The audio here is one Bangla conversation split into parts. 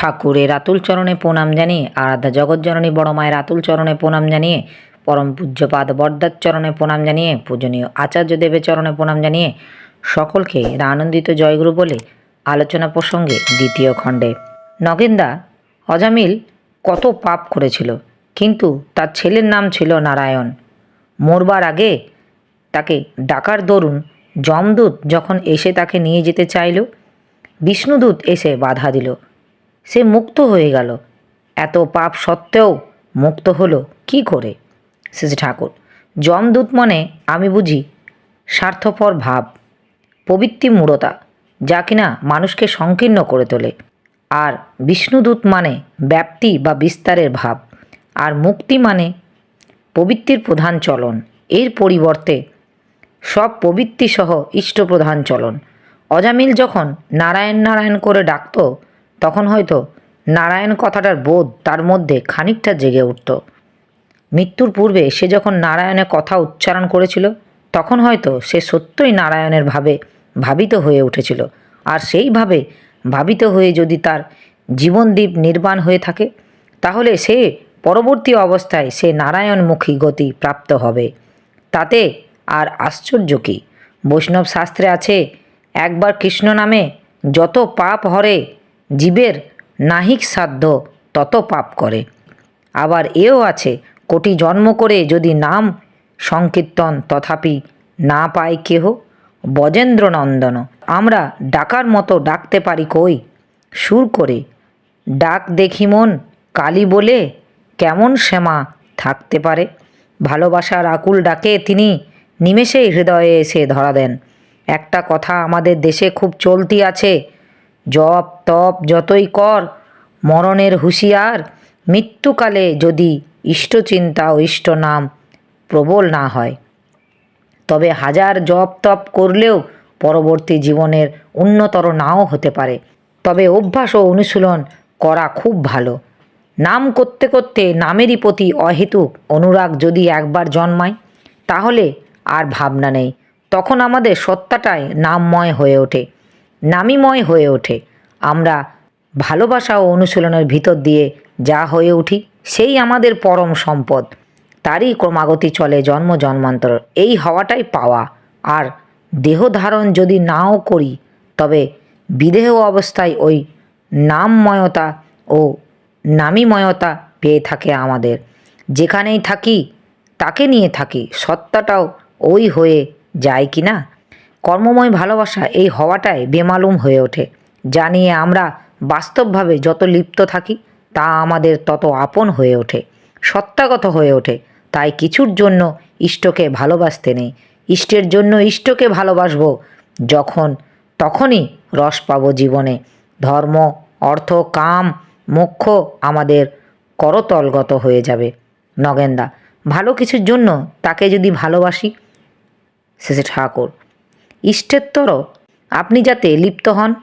ঠাকুরের আতুল চরণে প্রণাম জানিয়ে, আরাধ্যা জগৎজননী বড় মায়ের আতুল চরণে প্রণাম জানিয়ে, পরম পূজ্যপাদ বরদার চরণে প্রণাম জানিয়ে, পূজনীয় আচার্য দেবের চরণে প্রণাম জানিয়ে সকলকে আনন্দিত জয়গুরু বলে আলোচনা প্রসঙ্গে দ্বিতীয় খণ্ডে। নগেন্দা, অজামিল কত পাপ করেছিল, কিন্তু তার ছেলের নাম ছিল নারায়ণ। মরবার আগে তাকে ডাকার দরুন যমদূত যখন এসে তাকে নিয়ে যেতে চাইল, বিষ্ণুদূত এসে বাধা দিল। সে মুক্ত হয়ে গেল। এত পাপ সত্ত্বেও মুক্ত হলো কি করে? শ্রী ঠাকুর, যমদূত মনে আমি বুঝি স্বার্থপর ভাব, প্রবৃত্তি মূঢ়তা, যা কিনা মানুষকে সংকীর্ণ করে তোলে। আর বিষ্ণুদূত মানে ব্যাপ্তি বা বিস্তারের ভাব, আর মুক্তি মানে প্রবৃত্তির প্রধান চলন। এর পরিবর্তে সব প্রবৃত্তি সহ ইষ্টপ্রধান চলন। অজামিল যখন নারায়ণ নারায়ণ করে ডাকত তখন হয়তো নারায়ণ কথাটার বোধ তার মধ্যে খানিকটা জেগে উঠত। মৃত্যুর পূর্বে সে যখন নারায়ণের কথা উচ্চারণ করেছিল, তখন হয়তো সে সত্যই নারায়ণের ভাবে ভাবিত হয়ে উঠেছিল। আর সেইভাবে ভাবিত হয়ে যদি তার জীবনদ্বীপ নির্বাণ হয়ে থাকে, তাহলে সে পরবর্তী অবস্থায় সে নারায়ণমুখী গতি প্রাপ্ত হবে। তাতে আর আশ্চর্য কী? বৈষ্ণব শাস্ত্রে আছে, একবার কৃষ্ণ নামে যত পাপ হরে জীবের নাহিক সাধ্য তত পাপ করে। আবার এও আছে, কোটি জন্ম করে যদি নাম সংকীর্তন তথাপি না পায় কেহ বজেন্দ্র নন্দন আমরা ডাকার মতো ডাকতে পারি কই? সুর করে, ডাক দেখি মন, কালী বলে কেমন শ্যামা থাকতে পারে? ভালোবাসার আকুল ডাকে তিনি, নিমেষেই হৃদয়ে এসে ধরা দেন। একটা কথা আমাদের দেশে খুব চলতি আছে জপ তপ যতই কর, মরণের হুঁশিয়ার, মৃত্যুকালে যদি ইষ্টচিন্তা ও ইষ্ট নাম প্রবল না হয়। তবে হাজার জপ তপ করলেও পরবর্তী জীবনের উন্নতর নাও হতে পারে। তবে অভ্যাস ও অনুশীলন করা খুব ভালো। নাম করতে করতে নামেরই প্রতি অহেতুক অনুরাগ যদি একবার জন্মায়, তাহলে আর ভাবনা নেই। তখন আমাদের সত্তাটাই নামময় হয়ে ওঠে। নামিময় হয়ে ওঠে। আমরা ভালোবাসা ও অনুশীলনের ভিতর দিয়ে যা হয়ে উঠি, সেই আমাদের পরম সম্পদ। তারই ক্রমাগতি চলে জন্ম, জন্মান্তর। এই হওয়াটাই পাওয়া। আর দেহ ধারণ যদি নাও করি, তবে বিদেহ অবস্থায় ওই নামময়তা ও নামিময়তা পেয়ে থাকে আমাদের। যেখানেই থাকি, তাকে নিয়ে থাকি। সত্তাটাও ওই হয়ে যায় কি না কর্মময় ভালোবাসা এই হওয়াটাই বেমালুম হয়ে ওঠে। যা নিয়ে আমরা বাস্তবভাবে যত লিপ্ত থাকি, তা আমাদের তত আপন হয়ে ওঠে। সত্তাগত হয়ে ওঠে। তাই কিছুর জন্য ইষ্টকে ভালোবাসতে নেই। ইষ্টের জন্য ইষ্টকে ভালোবাসবো। যখন, তখনই রস পাবো জীবনে। ধর্ম, অর্থ, কাম, মোক্ষ আমাদের করতলগত হয়ে যাবে। নগেন্দা, ভালো কিছুর জন্য তাকে যদি ভালোবাসি শেষে ঠাকুর। ইষ্টেত্তর। আপনি যাতে লিপ্ত হন।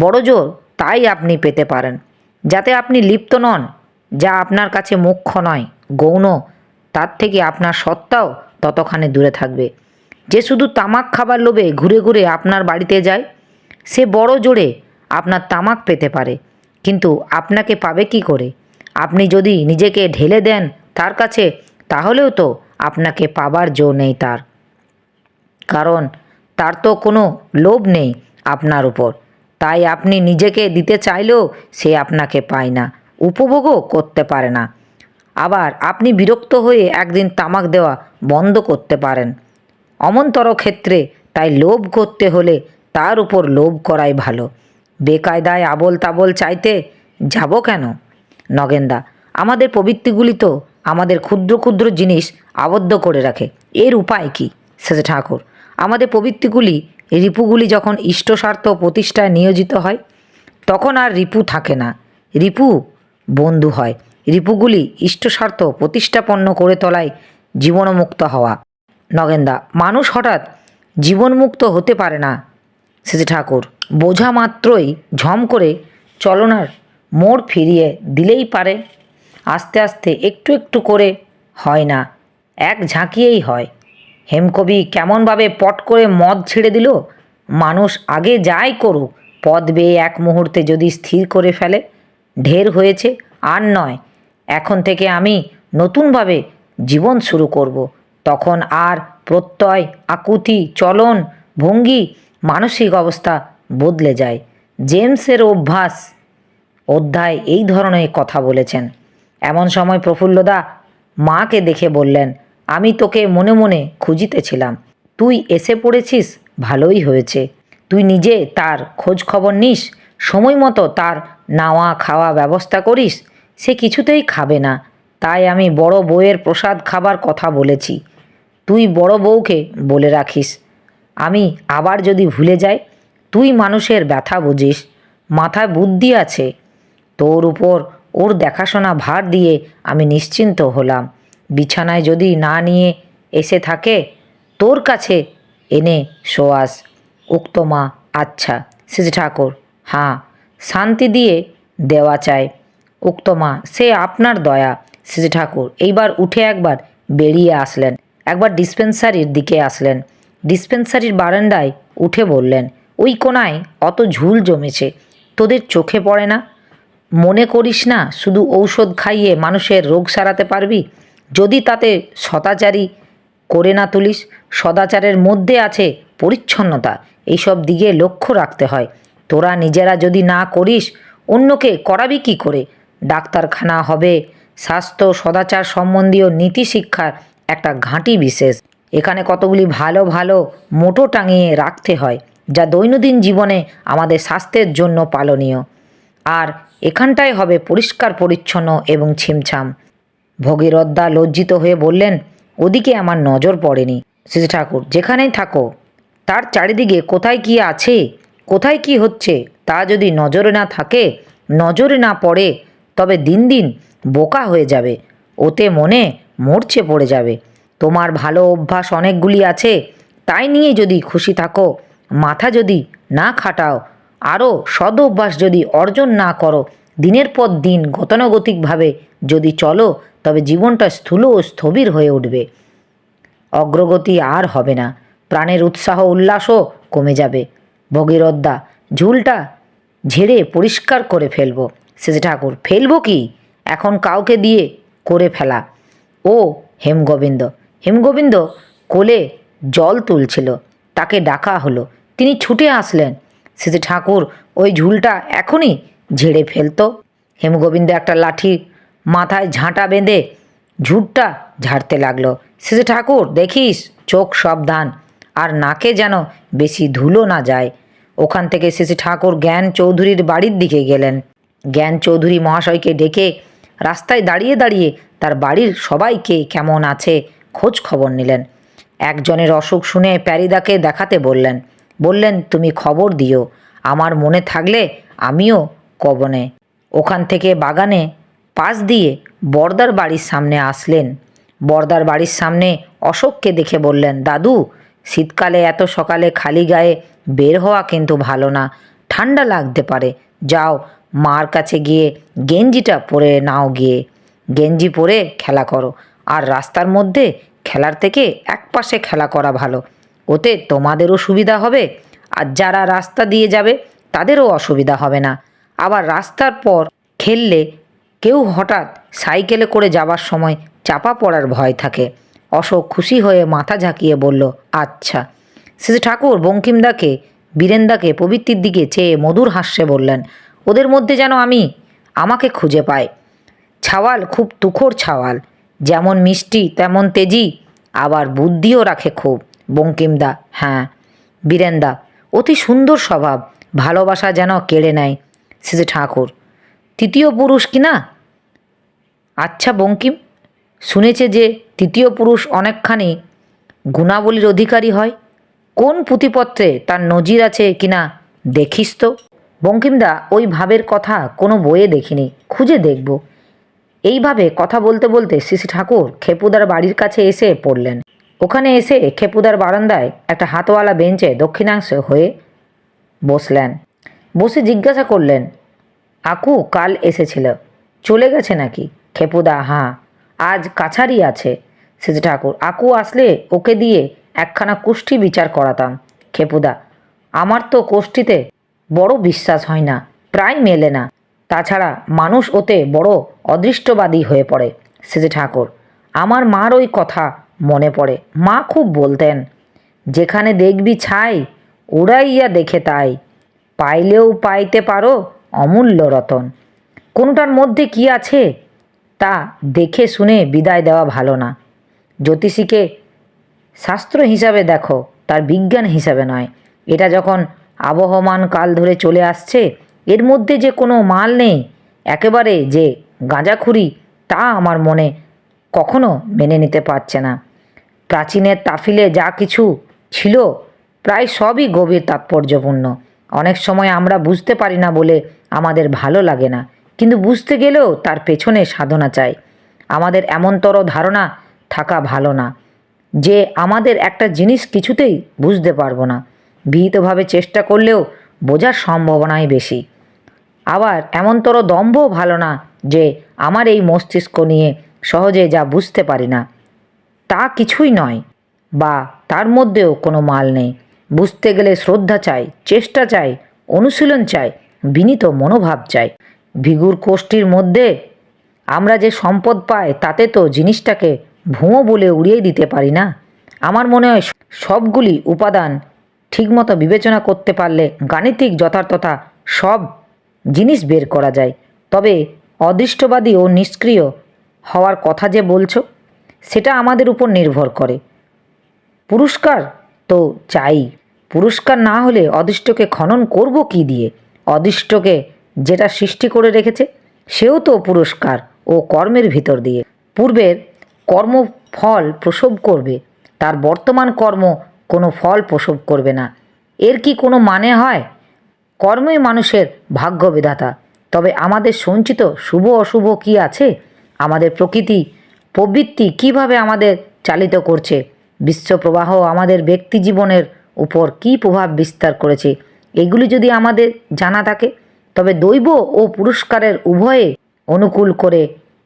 বড় জোর তাই আপনি পেতে পারেন। যাতে আপনি লিপ্ত নন, যা আপনার কাছে মুখ্য নয়, গৌণ, তার থেকে আপনার সত্তাও ততখানি দূরে থাকবে। যে শুধু তামাক খাবার লোভে ঘুরে ঘুরে আপনার বাড়িতে যায়, সে বড় জোরে আপনার তামাক পেতে পারে। কিন্তু আপনাকে পাবে কি করে? আপনি যদি নিজেকে ঢেলে দেন তার কাছে, তাহলেও তো আপনাকে পাবার জো নেই তার। কারণ তার তো কোনো লোভ নেই আপনার উপর। তাই আপনি নিজেকে দিতে চাইলেও সে আপনাকে পায় না, উপভোগও করতে পারে না। আবার আপনি বিরক্ত হয়ে একদিন তামাক দেওয়া বন্ধ করতে পারেন। অমন্তর ক্ষেত্রে তাই লোভ করতে হলে তার উপর লোভ করাই ভালো। বেকায়দায় আবল তাবল চাইতে যাব কেন? নগেন্দা, আমাদের প্রবৃত্তিগুলি তো আমাদের ক্ষুদ্র ক্ষুদ্র জিনিস আবদ্ধ করে রাখে। এর উপায় কি? শেষে ঠাকুর আমাদের প্রবৃত্তিগুলি রিপুগুলি যখন ইষ্টস্বার্থ প্রতিষ্ঠায় নিয়োজিত হয়, তখন আর রিপু থাকে না। রিপু বন্ধু হয়। রিপুগুলি ইষ্টস্বার্থ প্রতিষ্ঠাপন্ন করে তোলায় জীবনমুক্ত হওয়া। নগেন্দা, মানুষ হঠাৎ জীবনমুক্ত হতে পারে না। শ্রী ঠাকুর, বোঝা মাত্রই ঝম করে চলনার মোড় ফিরিয়ে দিলেই পারে। আস্তে আস্তে একটু একটু করে হয় না, এক ঝাঁকিয়েই হয়। হেমকবি কেমনভাবে পট করে মদ ছেড়ে দিল? মানুষ আগে যাই করুক, পদ বেয়ে এক মুহূর্তে যদি স্থির করে ফেলে। ঢের হয়েছে, আর নয়, এখন থেকে আমি নতুনভাবে জীবন শুরু করব। তখন আর প্রত্যয়, আকুতি, চলন, ভঙ্গি, মানসিক অবস্থা বদলে যায়। জেমসের অভ্যাস অধ্যায় এই ধরনের কথা বলেছেন। এমন সময় প্রফুল্লদা মাকে দেখে বললেন আমি তোকে মনে মনে খুঁজিতেছিলাম। তুই এসে পড়েছিস, ভালোই হয়েছে। তুই নিজে তার খোঁজ খবর নিস, সময় মতো তার নাওয়া খাওয়া ব্যবস্থা করিস, সে কিছুতেই খাবে না। তাই আমি বড় বউয়ের প্রসাদ খাবার কথা বলেছি। তুই বড় বউকে বলে রাখিস। আমি আবার যদি ভুলে যাই, তুই মানুষের ব্যথা বুঝিস, মাথায় বুদ্ধি আছে। তোর উপর ওর দেখাশোনা ভার দিয়ে আমি নিশ্চিন্ত হলাম। বিছানায় যদি না নিয়ে এসে থাকে, তোর কাছে এনে শোয়াস। উক্ত মা আচ্ছা শ্রী ঠাকুর, হাঁ, শান্তি দিয়ে দেওয়া চায় উক্ত মা, সে আপনার দয়া, শ্রী ঠাকুর। এইবার উঠে একবার বেরিয়ে আসলেন। একবার ডিসপেন্সারির দিকে আসলেন। ডিসপেন্সারির বারান্দায় উঠে বললেন, ওই কোনায় অত ঝুল জমেছে, তোদের চোখে পড়ে না? মনে করিস না, শুধু ঔষধ খাইয়ে মানুষের রোগ সারাতে পারবি? যদি তাতে সদাচারী করে না তুলিস, সদাচারের মধ্যে আছে পরিচ্ছন্নতা। এইসব দিকে লক্ষ্য রাখতে হয়। তোরা নিজেরা যদি না করিস, অন্যকে করাবি কি করে? ডাক্তারখানা হবে, স্বাস্থ্য, সদাচার সম্বন্ধীয় নীতি শিক্ষার একটা ঘাঁটি বিশেষ। এখানে কতগুলি ভালো ভালো মোটো টাঙিয়ে রাখতে হয়, যা দৈনন্দিন জীবনে আমাদের স্বাস্থ্যের জন্য পালনীয়। আর এখানটায় হবে পরিষ্কার, পরিচ্ছন্ন এবং ছিমছাম। ভগীরথদা লজ্জিত হয়ে বললেন, ওদিকে আমার নজর পড়েনি, শ্রী ঠাকুর, যেখানেই থাকো। তার চারিদিকে কোথায় কি আছে, কোথায় কি হচ্ছে, তা যদি নজরে না থাকে, নজরে না পড়ে, তবে দিন দিন বোকা হয়ে যাবে, ওতে মনে মরচে পড়ে যাবে। তোমার ভালো অভ্যাস অনেকগুলি আছে, তাই নিয়ে যদি খুশি থাকো, মাথা যদি না খাটাও, আরও সদ অভ্যাস যদি অর্জন না করো, দিনের পর দিন গতানুগতিকভাবে যদি চলো তবে জীবনটা স্থূল ও স্থবির হয়ে উঠবে। অগ্রগতি আর হবে না। প্রাণের উৎসাহ উল্লাসও কমে যাবে। ভগীরথদা, ঝুলটা ঝেড়ে পরিষ্কার করে ফেলব। শেষে ঠাকুর, ফেলব কি? এখন কাউকে দিয়ে করে ফেলা। ও হেমগোবিন্দ হেমগোবিন্দ কোলে জল তুলছিল। তাকে ডাকা হলো। তিনি ছুটে আসলেন। শেষে ঠাকুর, ওই ঝুলটা এখনই ঝেড়ে ফেলতো। হেমগোবিন্দ একটা লাঠি মাথায় ঝাঁটা বেঁধে ঝুটটা ঝাড়তে লাগল। শেষে ঠাকুর, দেখিস, চোখ সাবধান, আর নাকে যেন বেশি ধুলো না যায়। ওখান থেকে শেষে ঠাকুর জ্ঞান চৌধুরীর বাড়ির দিকে গেলেন। জ্ঞান চৌধুরী মহাশয়কে ডেকে রাস্তায় দাঁড়িয়ে দাঁড়িয়ে তার বাড়ির সবাইকে কেমন আছে খোঁজ খবর নিলেন। একজনের অসুখ শুনে প্যারিদাকে দেখাতে বললেন। বললেন, তুমি খবর দিও, আমার মনে থাকলে আমিও কবনে। ওখান থেকে বাগানে পাশ দিয়ে বর্দার বাড়ির সামনে আসলেন। বর্দার বাড়ির সামনে অশোককে দেখে বললেন, দাদু, শীতকালে এত সকালে খালি গায়ে বের হওয়া কিন্তু ভালো না। ঠান্ডা লাগতে পারে। যাও, মার কাছে গিয়ে গেঞ্জিটা পরে নাও গিয়ে। গেঞ্জি পরে খেলা করো। আর রাস্তার মধ্যে খেলার থেকে এক পাশে খেলা করা ভালো। ওতে তোমাদেরও সুবিধা হবে। আর যারা রাস্তা দিয়ে যাবে, তাদেরও অসুবিধা হবে না। আবার রাস্তার পর খেললে কেউ হঠাৎ সাইকেলে করে যাবার সময় চাপা পড়ার ভয় থাকে। অশোক খুশি হয়ে মাথা ঝাঁকিয়ে বলল আচ্ছা। শ্রী ঠাকুর বঙ্কিমদাকে, বীরেন্দাকে প্রবৃত্তির দিকে চেয়ে মধুর হাস্যে বললেন, ওদের মধ্যে যেন আমি, আমাকে খুঁজে পাই। ছাওয়াল খুব তুখোর ছাওয়াল, যেমন মিষ্টি, তেমন তেজি, আবার বুদ্ধিও রাখে খুব। বঙ্কিমদা হ্যাঁ। বীরেন্দা, অতি সুন্দর স্বভাব, ভালোবাসা যেন কেড়ে নেয়। শ্রী ঠাকুর তৃতীয় পুরুষ কি না? আচ্ছা বঙ্কিম, শুনেছে যে তৃতীয় পুরুষ অনেকখানি গুণাবলীর অধিকারী হয়। কোন পুঁথিপত্রে তার নজির আছে কিনা দেখিস তো। বঙ্কিমদা, ওই ভাবের কথা কোনো বইয়ে দেখিনি, খুঁজে দেখব। এইভাবে কথা বলতে বলতে শ্রী ঠাকুর খেপুদার বাড়ির কাছে এসে পড়লেন। ওখানে এসে খেপুদার বারান্দায় একটা হাতওয়ালা বেঞ্চে দক্ষিণাংশ হয়ে বসলেন। বসে জিজ্ঞাসা করলেন আকু কাল এসেছিল। চলে গেছে নাকি? খেপুদা, হাঁ। আজ কাছারি আছে সিদ্ধ ঠাকুর। আকু আসলে ওকে দিয়ে একখানা কুষ্টি বিচার করাতাম। খেপুদা, আমার তো কোষ্ঠীতে বড় বিশ্বাস হয় না, প্রায় মেলে না। তাছাড়া মানুষ ওতে বড় অদৃষ্টবাদী হয়ে পড়ে, সেজে ঠাকুর। আমার মার ওই কথা মনে পড়ে। মা খুব বলতেন, যেখানে দেখবি ছাই উড়াইয়া দেখে তাই। পাইলেও পাইতে পারো অমূল্য রতন। কোনটার মধ্যে কি আছে, তা দেখে শুনে বিদায় দেওয়া ভালো না। জ্যোতিষীকে শাস্ত্র হিসাবে দেখো, তার বিজ্ঞান হিসাবে নয়। এটা যখন আবহমান কাল ধরে চলে আসছে, এর মধ্যে যে কোনো মাল নেই, একেবারে যে গাঁজাখুরি, তা আমার মনে কখনো মেনে নিতে পারছে না। প্রাচীনের তাফিলে যা কিছু ছিল, প্রায় সবই গভীর তাৎপর্যপূর্ণ। অনেক সময় আমরা বুঝতে পারি না বলে আমাদের ভালো লাগে না। কিন্তু বুঝতে গেলেও তার পেছনে সাধনা চাই। আমাদের এমনতর ধারণা থাকা ভালো না। যে আমাদের একটা জিনিস কিছুতেই বুঝতে পারব না। বিহিতভাবে চেষ্টা করলেও বোঝার সম্ভাবনাই বেশি। আবার এমনতর দম্ভও ভালো না যে আমার এই মস্তিষ্ক নিয়ে সহজে যা বুঝতে পারি না, তা কিছুই নয় বা তার মধ্যেও কোনো মাল নেই। বুঝতে গেলে শ্রদ্ধা চাই, চেষ্টা চাই, অনুশীলন চাই, বিনীত মনোভাব চাই। ভিগুর কোষ্ঠীর মধ্যে আমরা যে সম্পদ পাই, তাতে তো জিনিসটাকে ভুঁয়ো বলে উড়িয়ে দিতে পারি না। আমার মনে হয় সবগুলি উপাদান ঠিকমতো বিবেচনা করতে পারলে গাণিতিক যথার্থতা সব জিনিস বের করা যায়। তবে অদৃষ্টবাদী ও নিষ্ক্রিয় হওয়ার কথা যে বলছো, সেটা আমাদের উপর নির্ভর করে। পুরস্কার তো চাই। পুরস্কার না হলে অদৃষ্টকে খনন করব কি দিয়ে? অদৃষ্টকে যেটা সৃষ্টি করে রেখেছে, সেও তো পুরস্কার ও কর্মের ভিতর দিয়ে। পূর্বের কর্মফল প্রসব করবে, তার বর্তমান কর্ম কোনো ফল প্রসব করবে না। এর কি কোনো মানে হয়? কর্মই মানুষের ভাগ্য বিধাতা তবে আমাদের সঞ্চিত শুভ অশুভ কি আছে? আমাদের প্রকৃতি প্রবৃত্তি কীভাবে আমাদের চালিত করছে? বিশ্বপ্রবাহ আমাদের ব্যক্তি জীবনের উপর কী প্রভাব বিস্তার করেছে? এগুলি যদি আমাদের জানা থাকে, তবে দৈব ও পুরস্কারের উভয়ে অনুকূল করে,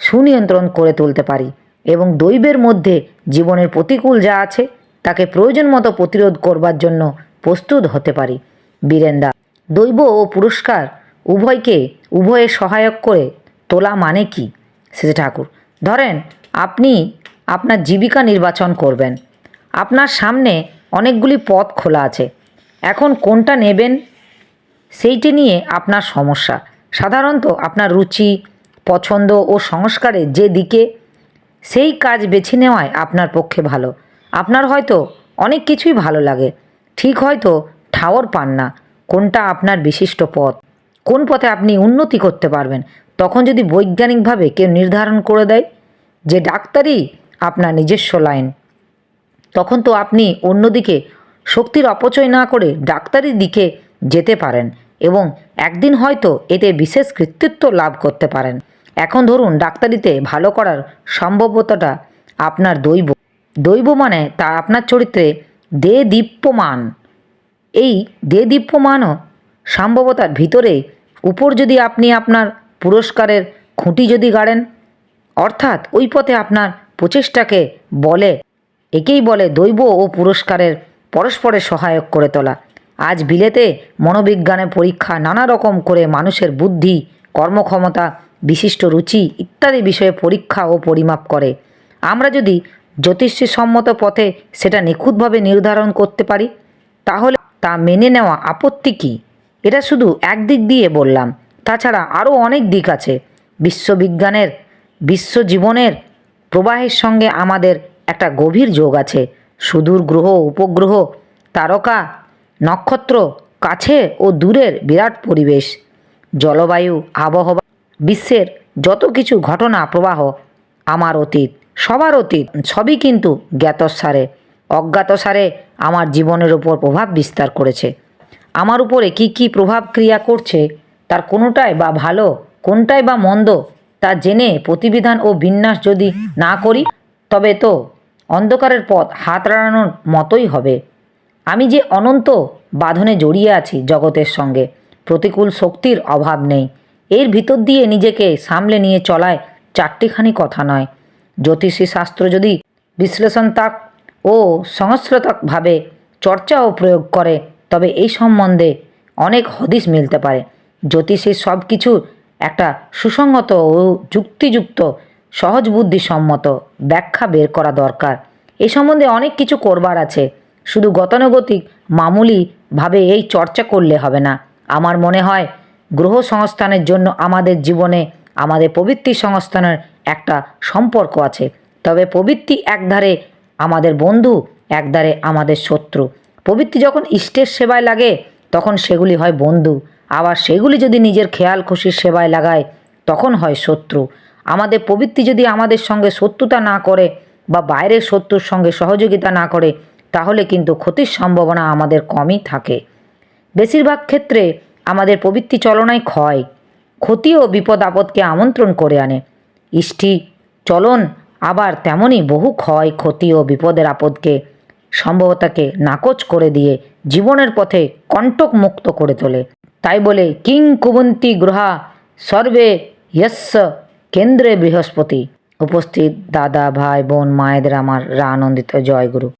সুনিয়ন্ত্রণ করে তুলতে পারি এবং দৈবের মধ্যে জীবনের প্রতিকূল যা আছে, তাকে প্রয়োজন মতো প্রতিরোধ করবার জন্য প্রস্তুত হতে পারি। বীরেন্দা, দৈব ও পুরস্কার উভয়কে উভয়ে সহায়ক করে তোলা মানে কি? সেজে ঠাকুর, ধরেন আপনি আপনার জীবিকা নির্বাচন করবেন। আপনার সামনে অনেকগুলি পথ খোলা আছে। এখন কোনটা নেবেন? সেইটি নিয়ে আপনার সমস্যা। সাধারণত আপনার রুচি, পছন্দ ও সংস্কারের যে দিকে, সেই কাজ বেছে নেওয়ায় আপনার পক্ষে ভালো। আপনার হয়তো অনেক কিছুই ভালো লাগে। ঠিক হয়তো ঠাওর পান না। কোনটা আপনার বিশিষ্ট পথ? কোন পথে আপনি উন্নতি করতে পারবেন? তখন যদি বৈজ্ঞানিকভাবে কেউ নির্ধারণ করে দেয় যে ডাক্তারই আপনার নিজস্ব লাইন তখন তো আপনি অন্যদিকে শক্তির অপচয় না করে ডাক্তারির দিকে যেতে পারেন এবং একদিন হয়তো এতে বিশেষ কৃতিত্ব লাভ করতে পারেন। এখন ধরুন ডাক্তারিতে ভালো করার সম্ভাব্যতাটা আপনার দৈব। দৈব মানে তা আপনার চরিত্রে দে দীপ্যমান এই দে দীপ্যমানও সম্ভবতার ভিতরে উপর যদি আপনি আপনার পুরস্কারের খুঁটি যদি গাড়েন, অর্থাৎ ওই পথে আপনার প্রচেষ্টাকে বলে একেই বলে দৈব ও পুরস্কারের পরস্পরের সহায়ক করে তোলা। আজ বিলেতে মনোবিজ্ঞানের পরীক্ষা নানা রকম করে মানুষের বুদ্ধি, কর্মক্ষমতা, বিশিষ্ট রুচি ইত্যাদি বিষয়ে পরীক্ষা ও পরিমাপ করে। আমরা যদি জ্যোতিষীসম্মত পথে সেটা নিখুঁতভাবে নির্ধারণ করতে পারি, তাহলে তা মেনে নেওয়া আপত্তি কী? এটা শুধু একদিক দিয়ে বললাম। তাছাড়া আরও অনেক দিক আছে। বিশ্ববিজ্ঞানের, বিশ্বজীবনের প্রবাহের সঙ্গে আমাদের একটা গভীর যোগ আছে। সুদূর গ্রহ, উপগ্রহ, তারকা, নক্ষত্র, কাছে ও দূরের বিরাট পরিবেশ। জলবায়ু, আবহাওয়া, বিশ্বের যত কিছু ঘটনা, প্রবাহ, আমার অতীত, সবার অতীত, সবই কিন্তু জ্ঞাতসারে। অজ্ঞাতসারে আমার জীবনের উপর প্রভাব বিস্তার করেছে। আমার উপরে কি কি প্রভাব ক্রিয়া করছে, তার কোনোটাই বা ভালো, কোনটাই বা মন্দ, তা জেনে প্রতিবিধান ও বিন্যাস যদি না করি, তবে তো অন্ধকারের পথ হাত রাড়ানোর মতোই হবে। আমি যে অনন্ত বাঁধনে জড়িয়ে আছি জগতের সঙ্গে, প্রতিকূল শক্তির অভাব নেই। এর ভিতর দিয়ে নিজেকে সামলে নিয়ে চলায় চারটিখানি কথা নয়। জ্যোতিষী শাস্ত্র যদি বিশ্লেষণতাক ও সংস্কৃতকভাবে চর্চা ও প্রয়োগ করে, তবে এই সম্বন্ধে অনেক হদিস মিলতে পারে। জ্যোতিষীর সব কিছুর একটা সুসংগত ও যুক্তিযুক্ত সহজ বুদ্ধিসম্মত ব্যাখ্যা বের করা দরকার। এ সম্বন্ধে অনেক কিছু করবার আছে। শুধু গতানুগতিক মামুলিভাবে এই চর্চা করলে হবে না। আমার মনে হয় গ্রহ সংস্থানের জন্য আমাদের জীবনে আমাদের প্রবৃত্তি সংস্থানের একটা সম্পর্ক আছে। তবে প্রবৃত্তি একধারে আমাদের বন্ধু, একধারে আমাদের শত্রু। প্রবৃত্তি যখন ইষ্টের সেবায় লাগে, তখন সেগুলি হয় বন্ধু। আবার সেগুলি যদি নিজের খেয়াল খুশির সেবায় লাগায়, তখন হয় শত্রু। আমাদের প্রবৃত্তি যদি আমাদের সঙ্গে শত্রুতা না করে বা বাইরের শত্রুর সঙ্গে সহযোগিতা না করে, তাহলে কিন্তু ক্ষতির সম্ভাবনা আমাদের কমই থাকে। বেশিরভাগ ক্ষেত্রে আমাদের প্রবৃত্তি চলনায় ক্ষয়, ক্ষতি ও বিপদ আপদকে আমন্ত্রণ করে আনে। ইষ্টি, চলন আবার তেমনই বহু ক্ষয়, ক্ষতি ও বিপদের আপদকে, সম্ভবতাকে নাকচ করে দিয়ে জীবনের পথে কণ্টক মুক্ত করে তোলে। তাই বলে, কিং কুবন্তী গ্রহা সর্বে যস্য কেন্দ্রে বৃহস্পতি। উপস্থিত দাদা ভাই বোন মায়েদের আমার রা আনন্দিত জয়গুরু।